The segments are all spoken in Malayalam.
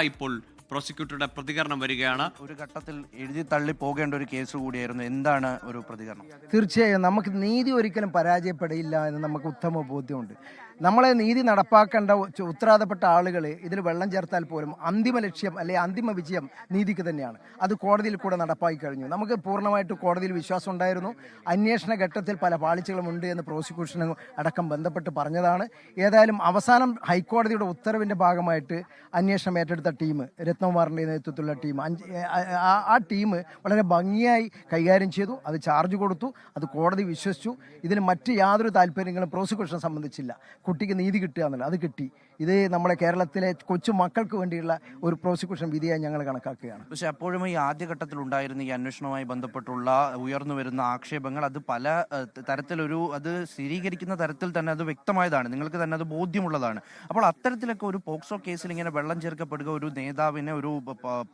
ഇപ്പോൾ പ്രോസിക്യൂട്ടറുടെ പ്രതികരണം വരികയാണ്. ഒരു ഘട്ടത്തിൽ എഴുതി തള്ളി പോകേണ്ട ഒരു കേസ് കൂടിയായിരുന്നു. എന്താണ് ഒരു പ്രതികരണം? തീർച്ചയായും നമുക്ക് നീതി ഒരിക്കലും പരാജയപ്പെടില്ല എന്ന് നമുക്ക് ഉത്തമ ബോധ്യമുണ്ട്. നമ്മളെ നീതി നടപ്പാക്കേണ്ട ഉത്തരവാദപ്പെട്ട ആളുകൾ ഇതിൽ വെള്ളം ചേർത്താൽ പോലും അന്തിമ ലക്ഷ്യം അല്ലെങ്കിൽ അന്തിമ വിജയം നീതിക്ക് തന്നെയാണ്. അത് കോടതിയിൽ കൂടെ നടപ്പാക്കി കഴിഞ്ഞു. നമുക്ക് പൂർണമായിട്ട് കോടതിയിൽ വിശ്വാസം ഉണ്ടായിരുന്നു. അന്വേഷണ ഘട്ടത്തിൽ പല പാളിച്ചകളും ഉണ്ട് എന്ന് പ്രോസിക്യൂഷനും അടക്കം ബന്ധപ്പെട്ട് പറഞ്ഞതാണ്. ഏതായാലും അവസാനം ഹൈക്കോടതിയുടെ ഉത്തരവിന്റെ ഭാഗമായിട്ട് അന്വേഷണം ഏറ്റെടുത്ത ടീം രത്നകുമാറിന്റെ നേതൃത്വത്തിലുള്ള ടീം ആ- ടീം വളരെ ഭംഗിയായി കൈകാര്യം ചെയ്തു. അത് ചാർജ് കൊടുത്തു. അത് കോടതി വിശ്വസിച്ചു. ഇതിന് മറ്റ് യാതൊരു താല്പര്യങ്ങളും പ്രോസിക്യൂഷൻ സംബന്ധിച്ചില്ല. കുട്ടിക്ക് നീതി കിട്ടുക എന്നുള്ളത്. അത് കിട്ടി. ഇത് നമ്മുടെ കേരളത്തിലെ കൊച്ചു മക്കൾക്ക് വേണ്ടിയുള്ള ഒരു പ്രോസിക്യൂഷൻ വിധിയായി ഞങ്ങൾ കണക്കാക്കുകയാണ്. പക്ഷേ അപ്പോഴും ഈ ആദ്യഘട്ടത്തിൽ ഉണ്ടായിരുന്ന ഈ അന്വേഷണവുമായി ബന്ധപ്പെട്ടുള്ള ഉയർന്നു വരുന്ന ആക്ഷേപങ്ങൾ അത് പല തരത്തിലൊരു അത് സ്ഥിരീകരിക്കുന്ന തരത്തിൽ തന്നെ അത് വ്യക്തമായതാണ്. നിങ്ങൾക്ക് തന്നെ അത് ബോധ്യമുള്ളതാണ്. അപ്പോൾ അത്തരത്തിലൊക്കെ ഒരു പോക്സോ കേസിൽ ഇങ്ങനെ വെള്ളം ചേർക്കപ്പെടുക ഒരു നേതാവിനെ ഒരു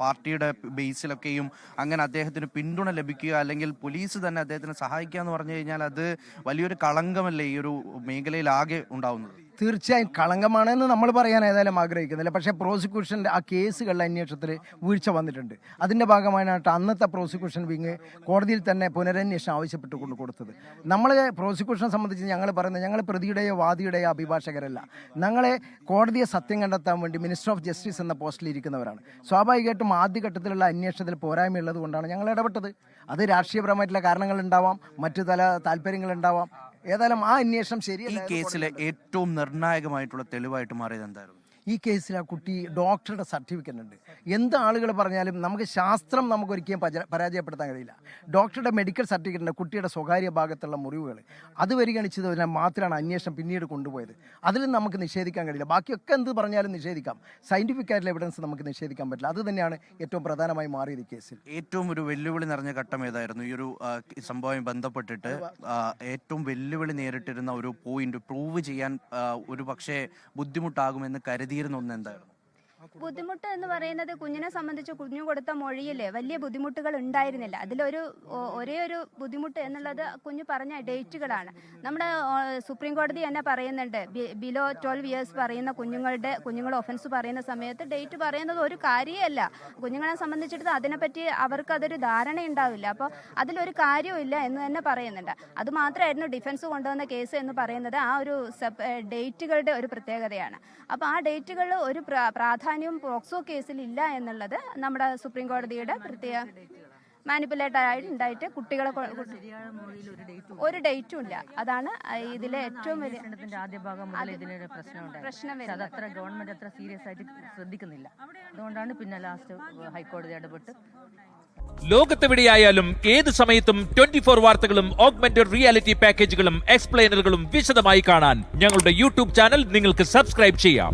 പാർട്ടിയുടെ ബേസിലൊക്കെയും അങ്ങനെ അദ്ദേഹത്തിന് പിന്തുണ ലഭിക്കുക അല്ലെങ്കിൽ പോലീസ് തന്നെ അദ്ദേഹത്തിനെ സഹായിക്കുക എന്ന് പറഞ്ഞു കഴിഞ്ഞാൽ അത് വലിയൊരു കളങ്കമല്ലേ ഈ ഒരു മേഖലയിൽ ആകെ ഉണ്ടാവുന്നത്? തീർച്ചയായും കളങ്കമാണ് എന്ന് നമ്മൾ പറയാൻ ഏതായാലും ആഗ്രഹിക്കുന്നില്ല. പക്ഷേ പ്രോസിക്യൂഷന്റെ ആ കേസുകളുടെ അന്വേഷണത്തിൽ വീഴ്ച വന്നിട്ടുണ്ട്. അതിന്റെ ഭാഗമായിട്ട് അന്നത്തെ പ്രോസിക്യൂഷൻ വിങ് കോടതിയിൽ തന്നെ പുനരന്വേഷണം ആവശ്യപ്പെട്ടുകൊണ്ട് കൊടുത്തത്. നമ്മൾ പ്രോസിക്യൂഷനെ സംബന്ധിച്ച് ഞങ്ങൾ പറയുന്നത് ഞങ്ങൾ പ്രതിയുടെയോ വാദിയുടെയോ അഭിഭാഷകരല്ല. ഞങ്ങളെ കോടതിയെ സത്യം കണ്ടെത്താൻ വേണ്ടി മിനിസ്റ്റർ ഓഫ് ജസ്റ്റിസ് എന്ന പോസ്റ്റിൽ ഇരിക്കുന്നവരാണ്. സ്വാഭാവികമായിട്ടും ആദ്യഘട്ടത്തിലുള്ള അന്വേഷണത്തിൽ പോരായ്മയുള്ളത് കൊണ്ടാണ് ഞങ്ങൾ ഇടപെട്ടത്. അത് രാഷ്ട്രീയപരമായിട്ടുള്ള കാരണങ്ങൾ ഉണ്ടാവാം മറ്റു തല താല്പര്യങ്ങൾ ഉണ്ടാവാം. ഏതായാലും ആ അന്വേഷണം ഈ ശരിയല്ല കേസിലെ ഏറ്റവും നിർണായകമായിട്ടുള്ള തെളിവായിട്ട് മാറിയത് എന്തായിരുന്നു? ഈ കേസിൽ ആ കുട്ടി ഡോക്ടറുടെ സർട്ടിഫിക്കറ്റ് ഉണ്ട്. എന്ത് ആളുകൾ പറഞ്ഞാലും നമുക്ക് ശാസ്ത്രം നമുക്ക് ഒരിക്കലും പരാജയപ്പെടുത്താൻ കഴിയില്ല. ഡോക്ടറുടെ മെഡിക്കൽ സർട്ടിഫിക്കറ്റ് ഉണ്ട് കുട്ടിയുടെ സ്വകാര്യ ഭാഗത്തുള്ള മുറിവുകൾ. അത് പരിഗണിച്ചത് മാത്രമാണ് അന്വേഷണം പിന്നീട് കൊണ്ടുപോയത്. അതിലും നമുക്ക് നിഷേധിക്കാൻ കഴിയില്ല. ബാക്കിയൊക്കെ എന്ത് പറഞ്ഞാലും നിഷേധിക്കാം. സയന്റിഫിക് ആയിട്ടുള്ള എവിഡൻസ് നമുക്ക് നിഷേധിക്കാൻ പറ്റില്ല. അത് തന്നെയാണ് ഏറ്റവും പ്രധാനമായി മാറിയത് കേസിൽ. ഏറ്റവും ഒരു വെല്ലുവിളി നിറഞ്ഞ ഘട്ടം ഏതായിരുന്നു? ഈ ഒരു സംഭവവുമായി സംഭവം ബന്ധപ്പെട്ടിട്ട് ഏറ്റവും വെല്ലുവിളി നേരിട്ടിരുന്ന ഒരു പോയിന്റ് പ്രൂവ് ചെയ്യാൻ ഒരു പക്ഷേ ബുദ്ധിമുട്ടാകുമെന്ന് കരുതിയിരുന്ന ഒന്ന് എന്തായിരുന്നു? ബുദ്ധിമുട്ട് എന്ന് പറയുന്നത് കുഞ്ഞിനെ സംബന്ധിച്ച് കുഞ്ഞു കൊടുത്ത മൊഴിയിൽ വലിയ ബുദ്ധിമുട്ടുകൾ ഉണ്ടായിരുന്നില്ല. അതിലൊരു ഒരേ ഒരു ബുദ്ധിമുട്ട് എന്നുള്ളത് കുഞ്ഞു പറഞ്ഞ ഡേറ്റുകളാണ്. നമ്മുടെ സുപ്രീം കോടതി തന്നെ പറയുന്നുണ്ട്. ബിലോ ട്വൽവ് ഇയേഴ്സ് പറയുന്ന കുഞ്ഞുങ്ങളുടെ കുഞ്ഞുങ്ങൾ ഒഫൻസ് പറയുന്ന സമയത്ത് ഡേറ്റ് പറയുന്നത് ഒരു കാര്യമല്ല. കുഞ്ഞുങ്ങളെ സംബന്ധിച്ചിടത്ത് അതിനെപ്പറ്റി അവർക്ക് അതൊരു ധാരണ ഉണ്ടാവില്ല അപ്പോൾ അതിലൊരു കാര്യമില്ല എന്ന് തന്നെ പറയുന്നുണ്ട്. അത് മാത്രമായിരുന്നു ഡിഫൻസ് കൊണ്ടുവന്ന കേസ് എന്ന് പറയുന്നത് ആ ഒരു ഡേറ്റുകളുടെ ഒരു പ്രത്യേകതയാണ്. അപ്പോൾ ആ ഡേറ്റുകൾ ഒരു പ്ര- പ്രാധാന്യവും പോക്സോ കേസിൽ ഇല്ല എന്നുള്ളത് നമ്മുടെ സുപ്രീം കോടതിയുടെ പ്രത്യേക മാനിപ്പുലേറ്റർ ആയിട്ട് ഉണ്ടായിട്ട് കുട്ടികളെ ഒരു ഡേറ്റും ഇല്ല. അതാണ് ഇതിലെ ഏറ്റവും വലിയ ആദ്യ ഭാഗം മുതൽ ഇതിനൊരു പ്രശ്നം അതത്ര ഗവൺമെന്റ് അത്ര സീരിയസ് ആയിട്ട് ശ്രദ്ധിക്കുന്നില്ല. അതുകൊണ്ടാണ് പിന്നെ ലാസ്റ്റ് ഹൈക്കോടതി ഇടപെട്ട്. ലോകത്തെവിടെയായാലും ഏത് സമയത്തും ട്വന്റി ഫോർ വാർത്തകളും ഓഗ്മെന്റഡ് റിയാലിറ്റി പാക്കേജുകളും എക്സ്പ്ലെയിനറുകളും വിശദമായി കാണാൻ ഞങ്ങളുടെ യൂട്യൂബ് ചാനൽ നിങ്ങൾക്ക് സബ്സ്ക്രൈബ് ചെയ്യാം.